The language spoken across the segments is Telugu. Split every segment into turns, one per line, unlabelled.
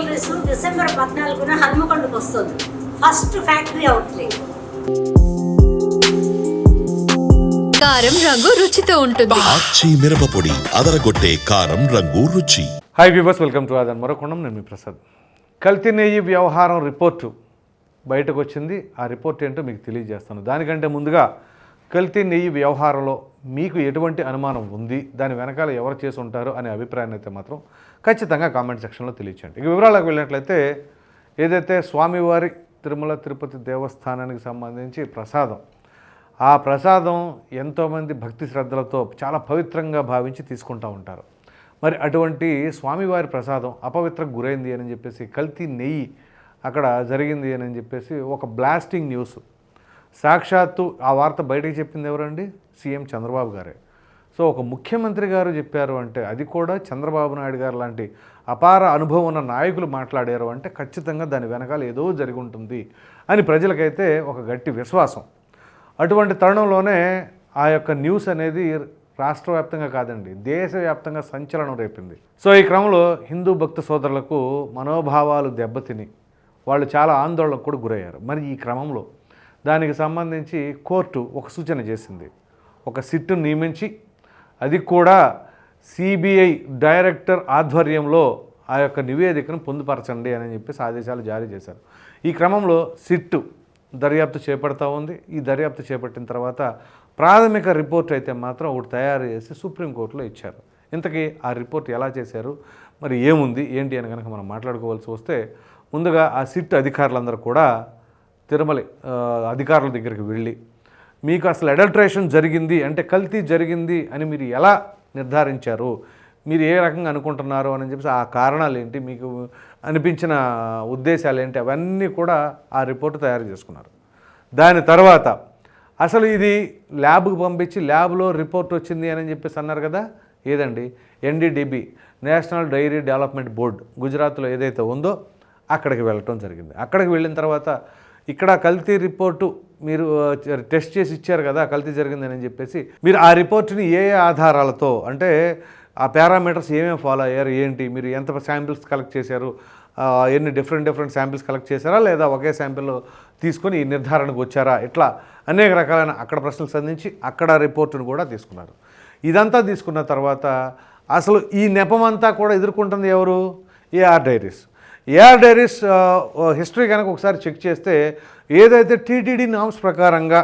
జ్యువెలరీస్ డిసెంబర్ పద్నాలుగున హన్మకొండకు వస్తుంది. ఫస్ట్ ఫ్యాక్టరీ అవుట్లెట్
కారం రంగు రుచితో ఉంటుంది.
ఆచి మిరపపొడి అదరగొట్టే కారం రంగు రుచి.
హాయ్ వ్యూవర్స్ వెల్కమ్ టు ఆదన్ మరొకొండం నేను మీ ప్రసాద్. కల్తీ నెయ్యి వ్యవహారం రిపోర్టు బయటకు వచ్చింది. ఆ రిపోర్ట్ ఏంటో మీకు తెలియజేస్తాను. దానికంటే ముందుగా కల్తీ నెయ్యి వ్యవహారంలో మీకు ఎటువంటి అనుమానం ఉంది? దాని వెనకాల ఎవరు చేసి ఉంటారు? అనే అభిప్రాయాన్ని అయితే మాత్రం ఖచ్చితంగా కామెంట్ సెక్షన్లో తెలియచేయండి. ఇక వివరాలకు వెళ్ళినట్లయితే ఏదైతే స్వామివారి తిరుమల తిరుపతి దేవస్థానానికి సంబంధించి ప్రసాదం ఆ ప్రసాదం ఎంతోమంది భక్తి శ్రద్ధలతో చాలా పవిత్రంగా భావించి తీసుకుంటూ ఉంటారు. మరి అటువంటి స్వామివారి ప్రసాదం అపవిత్ర గురైంది అని చెప్పేసి కల్తీ నెయ్యి అక్కడ జరిగింది అని చెప్పేసి ఒక బ్లాస్టింగ్ న్యూస్ సాక్షాత్తు ఆ వార్త బయటకు చెప్పింది ఎవరండి? సీఎం చంద్రబాబు గారే. సో ఒక ముఖ్యమంత్రి గారు చెప్పారు అంటే అది కూడా చంద్రబాబు నాయుడు గారు లాంటి అపార అనుభవం ఉన్న నాయకులు మాట్లాడారు అంటే ఖచ్చితంగా దాని వెనకాల ఏదో జరిగి ఉంటుంది అని ప్రజలకైతే ఒక గట్టి విశ్వాసం. అటువంటి తరుణంలోనే ఆ యొక్క న్యూస్ అనేది రాష్ట్ర వ్యాప్తంగా కాదండి దేశవ్యాప్తంగా సంచలనం రేపింది. సో ఈ క్రమంలో హిందూ భక్త సోదరులకు మనోభావాలు దెబ్బతిని వాళ్ళు చాలా ఆందోళనకు కూడా గురయ్యారు. మరి ఈ క్రమంలో దానికి సంబంధించి కోర్టు ఒక సూచన చేసింది. ఒక సిట్టు నియమించి అది కూడా సిబిఐ డైరెక్టర్ ఆధ్వర్యంలో ఆ యొక్క నివేదికను పొందుపరచండి అని చెప్పేసి ఆదేశాలు జారీ చేశారు. ఈ క్రమంలో సిట్టు దర్యాప్తు చేపడతా ఉంది. ఈ దర్యాప్తు చేపట్టిన తర్వాత ప్రాథమిక రిపోర్ట్ అయితే మాత్రం ఒకటి తయారు చేసి సుప్రీంకోర్టులో ఇచ్చారు. ఇంతకీ ఆ రిపోర్ట్ ఎలా చేశారు? మరి ఏముంది? ఏంటి అని కనుక మనం మాట్లాడుకోవాల్సి వస్తే ముందుగా ఆ సిట్ అధికారులందరూ కూడా తిరుమల అధికారుల దగ్గరికి వెళ్ళి మీకు అసలు అడల్ట్రేషన్ జరిగింది అంటే కల్తీ జరిగింది అని మీరు ఎలా నిర్ధారించారు? మీరు ఏ రకంగా అనుకుంటున్నారు అని చెప్పేసి ఆ కారణాలు ఏంటి మీకు అనిపించిన ఉద్దేశాలు ఏంటి అవన్నీ కూడా ఆ రిపోర్ట్ తయారు చేసుకున్నారు. దాని తర్వాత అసలు ఇది ల్యాబ్కి పంపించి ల్యాబ్లో రిపోర్ట్ వచ్చింది అని చెప్పేసి అన్నారు కదా? ఏదండి? NDDB national dairy development board గుజరాత్లో ఏదైతే ఉందో అక్కడికి వెళ్ళటం జరిగింది. అక్కడికి వెళ్ళిన తర్వాత ఇక్కడ కల్తీ రిపోర్టు మీరు టెస్ట్ చేసి ఇచ్చారు కదా కల్తీ జరిగిందని చెప్పేసి. మీరు ఆ రిపోర్ట్ని ఏ ఏ ఆధారాలతో అంటే ఆ పారామీటర్స్ ఏమేమి ఫాలో అయ్యారు ఏంటి మీరు ఎంత శాంపిల్స్ కలెక్ట్ చేశారు ఎన్ని డిఫరెంట్ డిఫరెంట్ శాంపిల్స్ కలెక్ట్ చేశారా లేదా ఒకే శాంపిల్ తీసుకొని ఈ నిర్ధారణకు వచ్చారా ఇట్లా అనేక రకాలైన అక్కడ ప్రశ్నలు సంధించి అక్కడ రిపోర్టును కూడా తీసుకున్నారు. ఇదంతా తీసుకున్న తర్వాత అసలు ఈ నెపమంతా కూడా ఎదుర్కొంటుంది ఎవరు? AR dairies. AR dairies history కనుక ఒకసారి చెక్ చేస్తే ఏదైతే టీటీడీ నామ్స్ ప్రకారంగా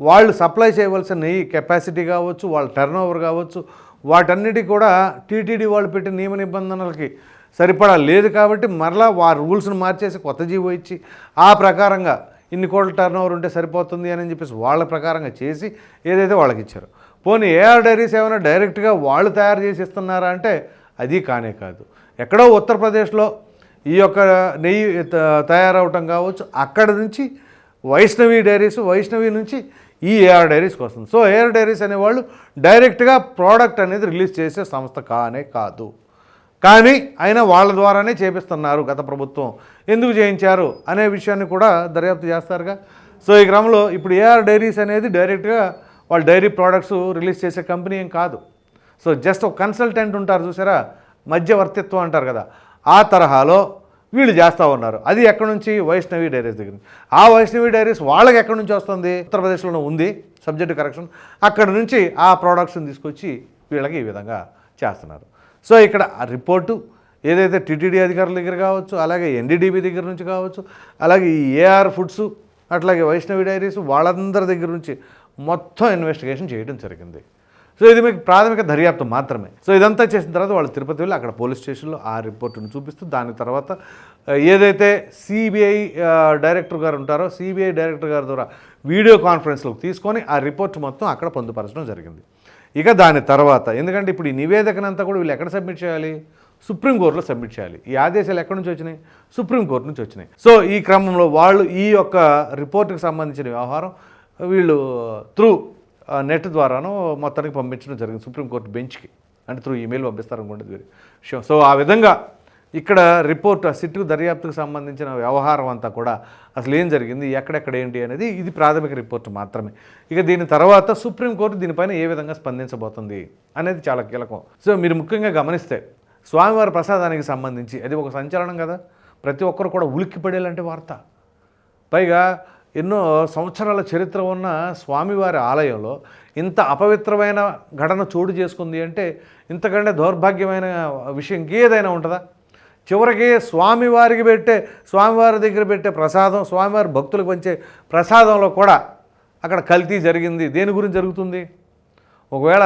వాళ్ళు సప్లై చేయవలసిన నెయ్యి కెపాసిటీ కావచ్చు వాళ్ళ టర్న్ ఓవర్ కావచ్చు వాటన్నిటి కూడా టీటీడీ వాళ్ళు పెట్టిన నియమ నిబంధనలకి సరిపడా లేదు కాబట్టి మరలా వారి రూల్స్ని మార్చేసి కొత్త జీవో ఇచ్చి ఆ ప్రకారంగా ఇన్ని కోట్ల టర్న్ ఓవర్ ఉంటే సరిపోతుంది అని చెప్పేసి వాళ్ళ ప్రకారంగా చేసి ఏదైతే వాళ్ళకి ఇచ్చారు. పోనీ ఏఆర్ డైరీస్ ఏమైనా డైరెక్ట్గా వాళ్ళు తయారు చేసి ఇస్తున్నారా అంటే అది కానే కాదు. ఎక్కడో ఉత్తరప్రదేశ్లో ఈ యొక్క నెయ్యి తయారవటం కావచ్చు అక్కడ నుంచి వైష్ణవి డైరీస్ వైష్ణవి నుంచి ఈ ఏఆర్ డైరీస్కి వస్తుంది. సో ఏఆర్ డైరీస్ అనేవాళ్ళు డైరెక్ట్గా ప్రోడక్ట్ అనేది రిలీజ్ చేసే సంస్థ కానే కాదు. కానీ ఆయన వాళ్ళ ద్వారానే చేపిస్తున్నారు గత ప్రభుత్వం. ఎందుకు చేయించారు అనే విషయాన్ని కూడా దర్యాప్తు చేస్తారుగా. సో ఈ క్రమంలో ఇప్పుడు ఏఆర్ డైరీస్ అనేది డైరెక్ట్గా వాళ్ళు డైరీ ప్రోడక్ట్స్ రిలీజ్ చేసే కంపెనీ ఏం కాదు. సో జస్ట్ ఒక కన్సల్టెంట్ ఉంటారు చూసారా? మధ్యవర్తిత్వం అంటారు కదా. ఆ తరహాలో వీళ్ళు చేస్తూ ఉన్నారు. అది ఎక్కడి నుంచి? వైష్ణవి డైరీస్ దగ్గర ఆ వైష్ణవి డైరీస్ వాళ్ళకి ఎక్కడి నుంచి వస్తుంది? ఉత్తరప్రదేశ్లోనే ఉంది సబ్జెక్ట్ కరెక్షన్. అక్కడ నుంచి ఆ ప్రోడక్ట్స్ని తీసుకొచ్చి వీళ్ళకి ఈ విధంగా చేస్తున్నారు. సో ఇక్కడ రిపోర్టు ఏదైతే టీటీడీ అధికారుల దగ్గర కావచ్చు అలాగే ఎన్డీడీబీ దగ్గర నుంచి కావచ్చు అలాగే ఈ ఏఆర్ ఫుడ్స్ అట్లాగే వైష్ణవి డైరీస్ వాళ్ళందరి దగ్గర నుంచి మొత్తం ఇన్వెస్టిగేషన్ చేయడం జరిగింది. సో ఇది మీకు ప్రాథమిక దర్యాప్తు మాత్రమే. సో ఇదంతా చేసిన తర్వాత వాళ్ళు తిరుపతి వెళ్ళి అక్కడ పోలీస్ స్టేషన్లో ఆ రిపోర్టును చూపిస్తూ దాని తర్వాత ఏదైతే సిబిఐ డైరెక్టర్ గారు ఉంటారో సిబిఐ డైరెక్టర్ గారి ద్వారా వీడియో కాన్ఫరెన్స్లోకి తీసుకొని ఆ రిపోర్ట్ మొత్తం అక్కడ పొందుపరచడం జరిగింది. ఇక దాని తర్వాత ఎందుకంటే ఇప్పుడు ఈ నివేదికనంతా కూడా వీళ్ళు ఎక్కడ సబ్మిట్ చేయాలి? సుప్రీంకోర్టులో సబ్మిట్ చేయాలి. ఈ ఆదేశాలు ఎక్కడి నుంచి వచ్చినాయి? సుప్రీంకోర్టు నుంచి వచ్చినాయి. సో ఈ క్రమంలో వాళ్ళు ఈ యొక్క రిపోర్టుకు సంబంధించిన వ్యవహారం వీళ్ళు త్రూ నెట్ ద్వారాను మొత్తానికి పంపించడం జరిగింది సుప్రీంకోర్టు బెంచ్కి. అంటే త్రూ ఈమెయిల్ పంపిస్తారు అనుకోండి వేరే విషయం సో ఆ విధంగా ఇక్కడ రిపోర్ట్ ఆ సిట్టు దర్యాప్తుకు సంబంధించిన వ్యవహారం అంతా కూడా అసలు ఏం జరిగింది ఎక్కడెక్కడ ఏంటి అనేది ఇది ప్రాథమిక రిపోర్ట్ మాత్రమే. ఇక దీని తర్వాత సుప్రీంకోర్టు దీనిపైన ఏ విధంగా స్పందించబోతుంది అనేది చాలా కీలకం. సో మీరు ముఖ్యంగా గమనిస్తే స్వామివారి ప్రసాదానికి సంబంధించి అది ఒక సంచలనం కదా. ప్రతి ఒక్కరు కూడా ఉలిక్కిపడేలాంటి వార్త. పైగా ఎన్నో సంవత్సరాల చరిత్ర ఉన్న స్వామివారి ఆలయంలో ఇంత అపవిత్రమైన ఘటన చోటు చేసుకుంది అంటే ఇంతకంటే దౌర్భాగ్యమైన విషయం ఇంకేదైనా ఉంటుందా? చివరికి స్వామివారికి పెట్టే స్వామివారి దగ్గర పెట్టే ప్రసాదం స్వామివారి భక్తులకు పంచే ప్రసాదంలో కూడా అక్కడ కల్తీ జరిగింది. దేని గురించి జరుగుతుంది? ఒకవేళ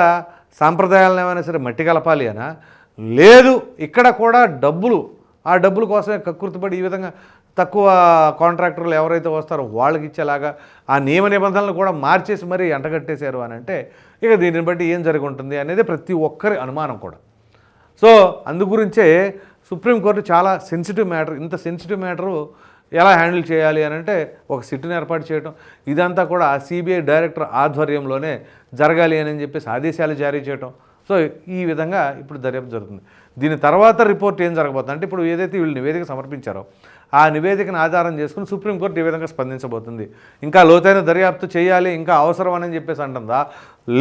సాంప్రదాయాలను ఏమైనా సరే మట్టి కలపాలి అనా? లేదు ఇక్కడ కూడా డబ్బులు ఆ డబ్బుల కోసమే కకృతిపడి ఈ విధంగా తక్కువ కాంట్రాక్టర్లు ఎవరైతే వస్తారో వాళ్ళకి ఇచ్చేలాగా ఆ నియమ నిబంధనలు కూడా మార్చేసి మరీ ఎంటగట్టేశారు అని అంటే ఇక దీనిని బట్టి ఏం జరిగి ఉంటుంది అనేది ప్రతి ఒక్కరి అనుమానం కూడా. సో అందు గురించే సుప్రీంకోర్టు చాలా సెన్సిటివ్ మ్యాటర్ ఇంత సెన్సిటివ్ మ్యాటరు ఎలా హ్యాండిల్ చేయాలి అని అంటే ఒక సిట్ని ఏర్పాటు చేయడం ఇదంతా కూడా సిబిఐ డైరెక్టర్ ఆధ్వర్యంలోనే జరగాలి అని చెప్పేసి ఆదేశాలు జారీ చేయడం సో ఈ విధంగా ఇప్పుడు దర్యాప్తు జరుగుతుంది. దీని తర్వాత రిపోర్ట్ ఏం జరగబోతుంది? అంటే ఇప్పుడు ఏదైతే వీళ్ళు నివేదిక సమర్పించారో ఆ నివేదికను ఆధారం చేసుకుని సుప్రీంకోర్టు ఈ విధంగా స్పందించబోతుంది. ఇంకా లోతైన దర్యాప్తు చేయాలి ఇంకా అవసరం అని చెప్పేసి అంటుందా?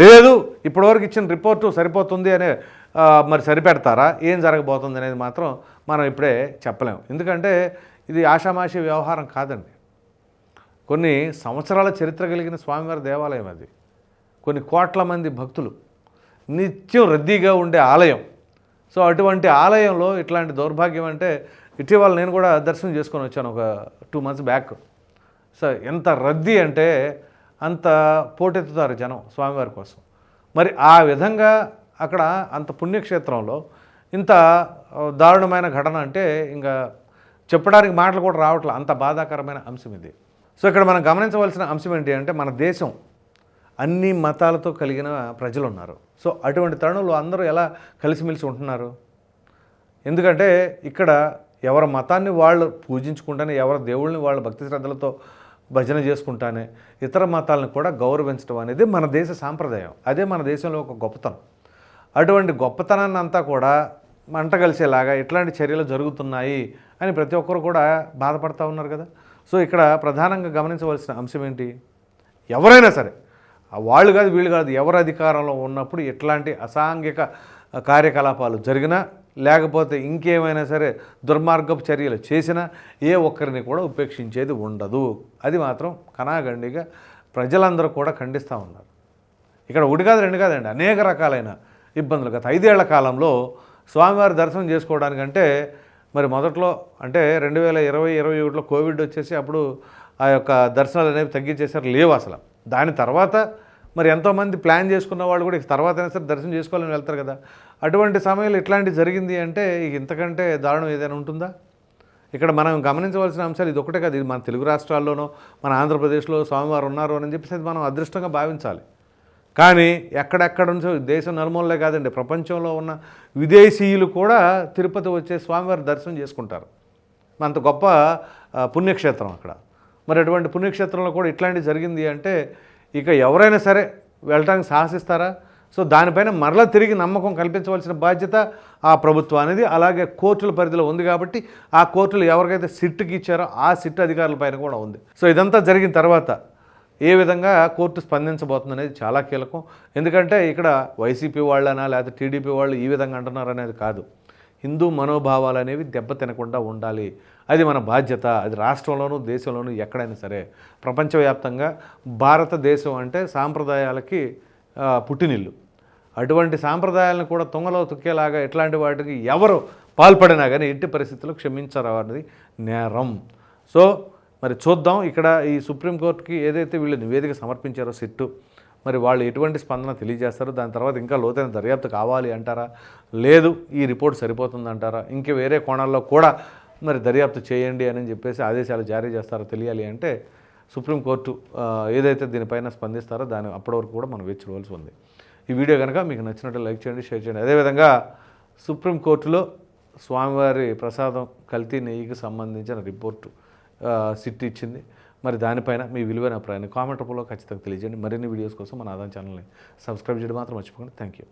లేదు ఇప్పటివరకు ఇచ్చిన రిపోర్టు సరిపోతుంది అనే మరి సరిపెడతారా? ఏం జరగబోతుంది అనేది మాత్రం మనం ఇప్పుడే చెప్పలేము. ఎందుకంటే ఇది ఆషామాషి వ్యవహారం కాదండి. కొన్ని సంవత్సరాల చరిత్ర కలిగిన స్వామివారి దేవాలయం అది. కొన్ని కోట్ల మంది భక్తులు. నిత్యం రద్దీగా ఉండే ఆలయం. సో అటువంటి ఆలయంలో ఇట్లాంటి దౌర్భాగ్యం అంటే ఇటీవల నేను కూడా దర్శనం చేసుకొని వచ్చాను ఒక టూ మంత్స్ బ్యాక్ సో ఎంత రద్దీ అంటే అంత పోటెత్తుతారు జనం స్వామివారి కోసం. మరి ఆ విధంగా అక్కడ అంత పుణ్యక్షేత్రంలో ఇంత దారుణమైన ఘటన అంటే ఇంకా చెప్పడానికి మాటలు కూడా రావట్లే. అంత బాధాకరమైన అంశం ఇది. సో ఇక్కడ మనం గమనించవలసిన అంశం ఏంటి అంటే మన దేశం అన్ని మతాలతో కలిగిన ప్రజలు ఉన్నారు సో అటువంటి తరుణంలో అందరూ ఎలా కలిసిమెలిసి ఉంటున్నారు? ఎందుకంటే ఇక్కడ ఎవరి మతాన్ని వాళ్ళు పూజించుకుంటానే ఎవరి దేవుళ్ళని వాళ్ళు భక్తి శ్రద్ధలతో భజన చేసుకుంటానే ఇతర మతాలను కూడా గౌరవించడం అనేది మన దేశ సాంప్రదాయం. అదే మన దేశంలో ఒక గొప్పతనం. అటువంటి గొప్పతనాన్ని అంతా కూడా మంట కలిసేలాగా ఇట్లాంటి చర్యలు జరుగుతున్నాయి అని ప్రతి ఒక్కరు కూడా బాధపడతా ఉన్నారు కదా. సో ఇక్కడ ప్రధానంగా గమనించవలసిన అంశం ఏంటి? ఎవరైనా సరే వాళ్ళు కాదు వీళ్ళు కాదు ఎవరు అధికారంలో ఉన్నప్పుడు ఎట్లాంటి అసాంఘిక కార్యకలాపాలు జరిగినా లేకపోతే ఇంకేమైనా సరే దుర్మార్గపు చర్యలు చేసినా ఏ ఒక్కరిని కూడా ఉపేక్షించేది ఉండదు. అది మాత్రం కనాగండిగా ప్రజలందరూ కూడా ఖండిస్తూ ఉన్నారు. ఇక్కడ ఒకటి కాదు రెండు కాదండి అనేక రకాలైన ఇబ్బందులు. గత ఐదేళ్ళ కాలంలో స్వామివారి దర్శనం చేసుకోవడానికంటే మరి మొదట్లో అంటే రెండు వేల ఇరవై ఇరవై ఒకటిలో కోవిడ్ వచ్చేసి అప్పుడు ఆ యొక్క దర్శనాలు అనేవి తగ్గించేసారు లేవు అసలు. దాని తర్వాత మరి ఎంతోమంది ప్లాన్ చేసుకున్న వాళ్ళు కూడా తర్వాత అయినా సరే దర్శనం చేసుకోవాలని వెళ్తారు కదా. అటువంటి సమయంలో ఇట్లాంటి జరిగింది అంటే ఇంతకంటే దారుణం ఏదైనా ఉంటుందా? ఇక్కడ మనం గమనించవలసిన అంశాలు ఇది ఒకటే కాదు. ఇది మన తెలుగు రాష్ట్రాల్లోనో మన ఆంధ్రప్రదేశ్లో స్వామివారు ఉన్నారు అని చెప్పేసి అది మనం అదృష్టంగా భావించాలి. కానీ ఎక్కడెక్కడ నుంచో దేశం నలుమూలలే కాదండి. ప్రపంచంలో ఉన్న విదేశీయులు కూడా తిరుపతి వచ్చే స్వామివారి దర్శనం చేసుకుంటారు. అంత గొప్ప పుణ్యక్షేత్రం అక్కడ. మరి అటువంటి పుణ్యక్షేత్రంలో కూడా ఇట్లాంటివి జరిగింది అంటే ఇక ఎవరైనా సరే వెళ్ళటానికి సాహసిస్తారా? సో దానిపైన మరలా తిరిగి నమ్మకం కల్పించవలసిన బాధ్యత ఆ ప్రభుత్వం అనేది. అలాగే కోర్టుల పరిధిలో ఉంది కాబట్టి ఆ కోర్టులు ఎవరికైతే సిట్టుకి ఇచ్చారో ఆ సిట్ అధికారుల పైన కూడా ఉంది. సో ఇదంతా జరిగిన తర్వాత ఏ విధంగా కోర్టు స్పందించబోతుంది అనేది చాలా కీలకం. ఎందుకంటే ఇక్కడ వైసీపీ వాళ్ళనా లేకపోతే టీడీపీ వాళ్ళు ఈ విధంగా అంటున్నారు అనేది కాదు. హిందూ మనోభావాలు అనేవి దెబ్బతినకుండా ఉండాలి. అది మన బాధ్యత. అది రాష్ట్రంలోనూ దేశంలోనూ ఎక్కడైనా సరే. ప్రపంచవ్యాప్తంగా భారతదేశం అంటే సాంప్రదాయాలకి పుట్టినిల్లు. అటువంటి సాంప్రదాయాలను కూడా తుంగలో తొక్కేలాగా ఇట్లాంటి వాటికి ఎవరు పాల్పడినా కానీ ఎట్టి పరిస్థితుల్లో క్షమించరు అనేది నేరం. సో మరి చూద్దాం. ఇక్కడ ఈ సుప్రీంకోర్టుకి ఏదైతే వీళ్ళు నివేదిక సమర్పించారో సిట్టు మరి వాళ్ళు ఎటువంటి స్పందన తెలియజేస్తారో? దాని తర్వాత ఇంకా లోతైన దర్యాప్తు కావాలి అంటారా? లేదు ఈ రిపోర్ట్ సరిపోతుంది అంటారా ఇంకా వేరే కోణాల్లో కూడా మరి దర్యాప్తు చేయండి అని చెప్పేసి ఆదేశాలు జారీ చేస్తారో తెలియాలి అంటే సుప్రీంకోర్టు ఏదైతే దీనిపైన స్పందిస్తారో దాని అప్పటి వరకు కూడా మనం వేచి చూడవలసి ఉంది. ఈ వీడియో కనుక మీకు నచ్చినట్టు లైక్ చేయండి షేర్ చేయండి. అదేవిధంగా సుప్రీంకోర్టులో స్వామివారి ప్రసాదం కల్తీ నెయ్యికి సంబంధించిన రిపోర్టు సిట్ ఇచ్చింది. మరి దానిపైన మీ విలువైన అభిప్రాయాన్ని కామెంట్ రూపంలో ఖచ్చితంగా తెలియజేయండి. మరిన్ని వీడియోస్ కోసం మన ఆదాయం ఛానల్ని సబ్స్క్రైబ్ చేయడం మాత్రం మర్చిపోకండి. Thank you